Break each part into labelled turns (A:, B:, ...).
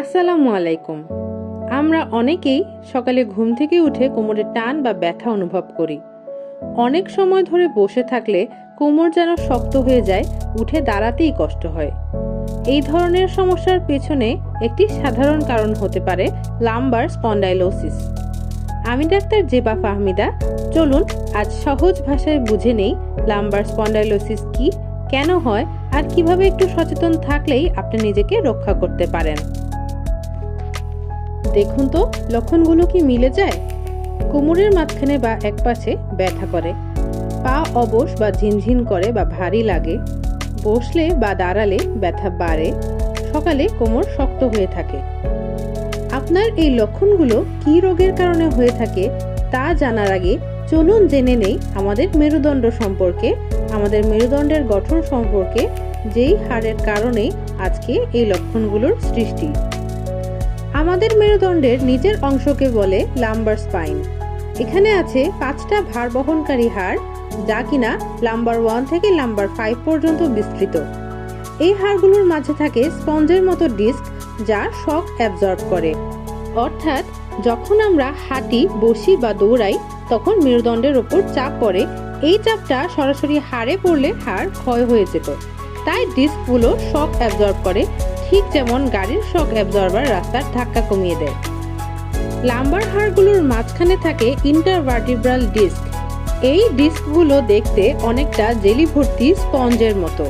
A: আসসালামু আলাইকুম। আমরা অনেকেই সকালে ঘুম থেকে উঠে কোমরে টান বা ব্যথা অনুভব করি। অনেক সময় ধরে বসে থাকলে কোমর যেন শক্ত হয়ে যায়, উঠে দাঁড়াতেই কষ্ট হয়। এই ধরনের সমস্যার পেছনে একটি সাধারণ কারণ হতে পারে লাম্বার স্পন্ডাইলোসিস। আমি ডাক্তার জেবা ফাহমিদা। চলুন, আজ সহজ ভাষায় বুঝে নেই লাম্বার স্পন্ডাইলোসিস কি, কেন হয়, আর কীভাবে একটু সচেতন থাকলেই আপনি নিজেকে রক্ষা করতে পারেন। দেখুন তো, লক্ষণগুলো কি মিলে যায়? কোমরের মাঝখানে বা একপাশে ব্যথা করে, পা অবশ বা ঝিনঝিন করে বা ভারী লাগে, বসলে বা দাঁড়ালে ব্যথা বাড়ে, সকালে কোমর শক্ত হয়ে থাকে। আপনার এই লক্ষণগুলো কী রোগের কারণে হয়ে থাকে তা জানার আগে চলুন জেনে নেই আমাদের মেরুদণ্ড সম্পর্কে, আমাদের মেরুদণ্ডের গঠন সম্পর্কে, যেই হাড়ের কারণে আজকে এই লক্ষণগুলোর সৃষ্টি। আমাদের মেরুদণ্ডের নিচের অংশকে বলে লাম্বার স্পাইন। এখানে আছে পাঁচটা ভার বহনকারী হাড়, যা কিনা লাম্বার ওয়ান থেকে লাম্বার ফাইভ পর্যন্ত বিস্তৃত। এই হাড়গুলোর মাঝে থাকে স্পঞ্জের মতো ডিস্ক, যা শক অ্যাবজর্ব করে। অর্থাৎ, যখন আমরা হাঁটি, বসি বা দৌড়াই, তখন মেরুদণ্ডের ওপর চাপ পড়ে। এই চাপটা সরাসরি হাড়ে পড়লে হাড় ক্ষয় হয়ে যেত। তাই ডিস্কগুলো শক অ্যাবজর্ব করে। ঠিক যেমন গাড়ির শক অ্যাবজর্বার রাস্তার ধাক্কা কমিয়ে দেয়। লাম্বার হাড়গুলোর মাঝখানে থাকে ইন্টারভার্টিব্রাল ডিস্ক। এই ডিস্কগুলো দেখতে অনেকটা জেলি ভর্তি স্পঞ্জের মতো।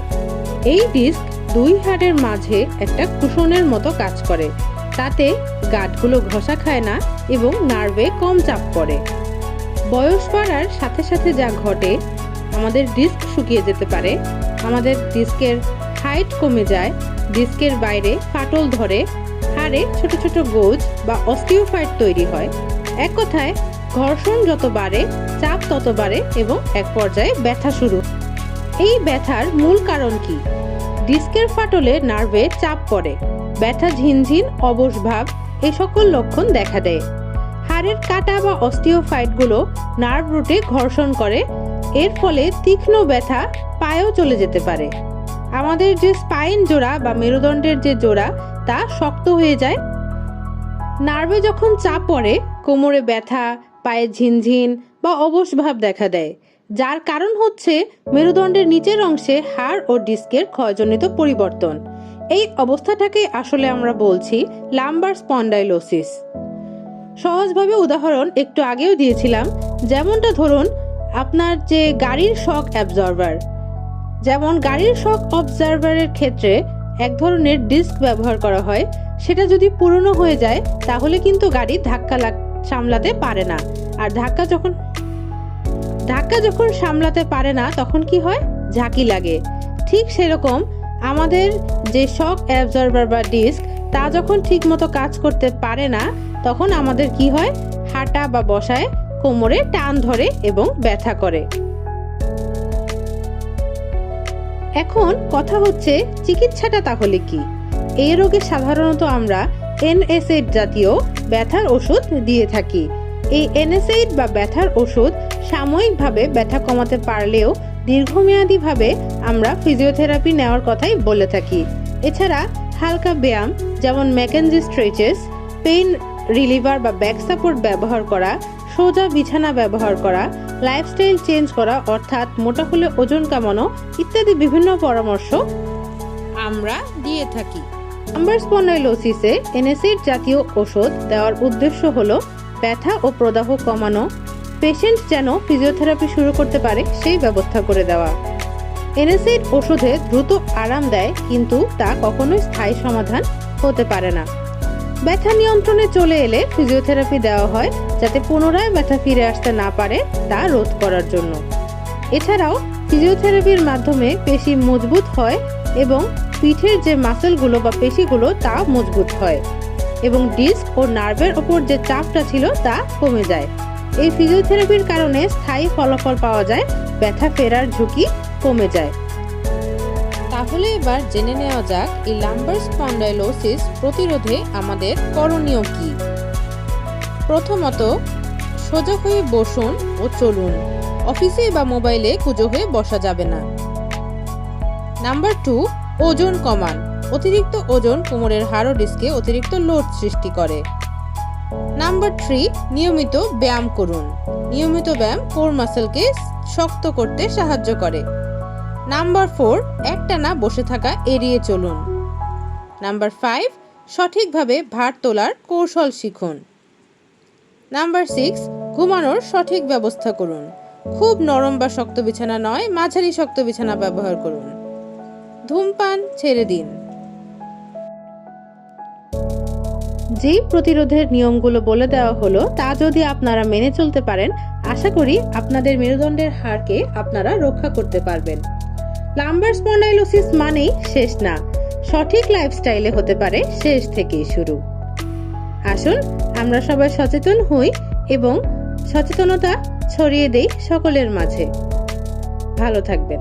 A: এই ডিস্ক দুই হাড়ের মাঝে একটা কুশনের মতো কাজ করে। তাতে গাঁটগুলো ঘষা খায় না এবং নার্ভে কম চাপ পড়ে। বয়স বাড়ার সাথে সাথে যা ঘটে, আমাদের ডিস্ক শুকিয়ে যেতে পারে। আমাদের ডিস্কের হাইট কমে যায়, ডিস্কের বাইরে ফাটল ধরে, হাড়ে ছোট ছোট গোজ বা অস্টিওফাইট তৈরি হয়। এক কথায়, ঘর্ষণ যত বাড়ে, চাপ তত বাড়ে এবং এক পর্যায়ে ব্যথা শুরু। এই ব্যথার মূল কারণ কি? ডিস্কের ফাটলে নার্ভে চাপ পড়ে। ব্যথা ঝিনঝিন, অবশ ভাব এই সকল লক্ষণ দেখা দেয়। হাড়ের কাটা বা অস্টিওফাইটগুলো নার্ভ রুটে ঘর্ষণ করে, এর ফলে তীক্ষ্ণ ব্যথা পায়েও চলে যেতে পারে। আমাদের যে স্পাইন জোড়া বা মেরুদণ্ডের যে জোড়া, তা শক্ত হয়ে যায়। নার্ভে যখন চাপ পড়ে, কোমরে ব্যথা, পায়ে ঝিনঝিন বা অবশ ভাব দেখা দেয়, যার কারণ হচ্ছে মেরুদণ্ডের নিচের অংশে হাড় ও ডিস্কের ক্ষয়জনিত পরিবর্তন। এই অবস্থাটাকে আসলে আমরা বলছি লাম্বার স্পন্ডাইলোসিস। সহজভাবে উদাহরণ একটু আগেও দিয়েছিলাম, যেমনটা ধরুন, আপনার যে গাড়ির শক অ্যাবজর্ভার যেমন গাড়ির শক অবজারভারের ক্ষেত্রে এক ধরনের ডিস্ক ব্যবহার করা হয়, সেটা যদি পুরনো হয়ে যায়, তাহলে কিন্তু গাড়ি ধাক্কা সামলাতে পারে না। আর ধাক্কা যখন ধাক্কা যখন সামলাতে পারে না, তখন কি হয়? ঝাঁকি লাগে। ঠিক সেরকম আমাদের যে শক অ্যাবজর্ভার বা ডিস্ক তা যখন ঠিকমতো কাজ করতে পারে না, তখন আমাদের কি হয়? হাঁটা বা বসায় কোমরে টান ধরে এবং ব্যথা করে। এখন কথা হচ্ছে চিকিৎসাটা তাহলে কি? এই রোগে সাধারণত আমরা এনএসএইড জাতীয় ব্যথার ওষুধ দিয়ে থাকি। এই এনএসএইড বা ব্যথার ওষুধ সাময়িকভাবে ব্যথা কমাতে পারলেও দীর্ঘমেয়াদীভাবে আমরা ফিজিওথেরাপি নেওয়ার কথাই বলে থাকি। এছাড়া হালকা ব্যায়াম যেমন ম্যাকেনজি স্ট্রেচেস, পেইন রিলিভার বা ব্যাক সাপোর্ট ব্যবহার করা, সোজা বিছানা ব্যবহার করা লাইফস্টাইল চেঞ্জ করা, অর্থাৎ মোটা হলে ওজন কমানো ইত্যাদি বিভিন্ন পরামর্শ আমরা দিয়ে থাকি। নাম্বার স্পন্ডাইলোসিসে এনএসিড জাতীয় ওষুধ দেওয়ার উদ্দেশ্য হলো ব্যথা ও প্রদাহ কমানো। পেশেন্ট যেন ফিজিওথেরাপি শুরু করতে পারে সেই ব্যবস্থা করে দেওয়া। এনএসিড ওষুধে দ্রুত আরাম দেয় কিন্তু তা কখনোই স্থায়ী সমাধান হতে পারে না। ব্যথা নিয়ন্ত্রণে চলে এলে ফিজিওথেরাপি দেওয়া হয় যাতে পুনরায় ব্যথা ফিরে আসতে না পারে তা রোধ করার জন্য। এছাড়াও ফিজিওথেরাপির মাধ্যমে পেশি মজবুত হয় এবং পিঠের যে মাসেলগুলো বা পেশিগুলো তা মজবুত হয় এবং ডিস্ক ও নার্ভের ওপর যে চাপটা ছিল তা কমে যায়। এই ফিজিওথেরাপির কারণে স্থায়ী ফলাফল পাওয়া যায়, ব্যথা ফেরার ঝুঁকি কমে যায়। তাহলে এবার জেনে নেওয়া যাক, এই লাম্বার স্পন্ডাইলোসিস প্রতিরোধে আমাদের করণীয় কি? প্রথমত, সোজা হয়ে বসুন ও চলুন। অফিসে বা মোবাইলে কুজো হয়ে বসা যাবে না। নাম্বার টু ওজন কমান। অতিরিক্ত ওজন কোমরের হাড় ডিস্কে অতিরিক্ত লোড সৃষ্টি করে। নাম্বার থ্রি নিয়মিত ব্যায়াম করুন। নিয়মিত ব্যায়াম কোর মাসেলকে শক্ত করতে সাহায্য করে। নাম্বার ফোর, একটানা বসে থাকা, এড়িয়ে চলুন। নাম্বার ফাইভ, সঠিকভাবে ভার তোলার কৌশল শিখুন। নাম্বার সিক্স, ঘুমানোর সঠিক ব্যবস্থা করুন। খুব নরম বা শক্ত বিছানা নয়, মাঝারি শক্ত বিছানা ব্যবহার করুন। ধূমপান ছেড়ে দিন। যেই প্রতিরোধের নিয়মগুলো বলে দেওয়া হলো, তা যদি আপনারা মেনে চলতে পারেন, আশা করি আপনাদের মেরুদণ্ডের হারকে আপনারা রক্ষা করতে পারবেন। লাম্বার স্পন্ডাইলোসিস মানেই শেষ না। সঠিক লাইফস্টাইলে হতে পারে শেষ থেকেই শুরু। আসুন, আমরা সবাই সচেতন হই এবং সচেতনতা ছড়িয়ে দেই সকলের মাঝে। ভালো থাকবেন।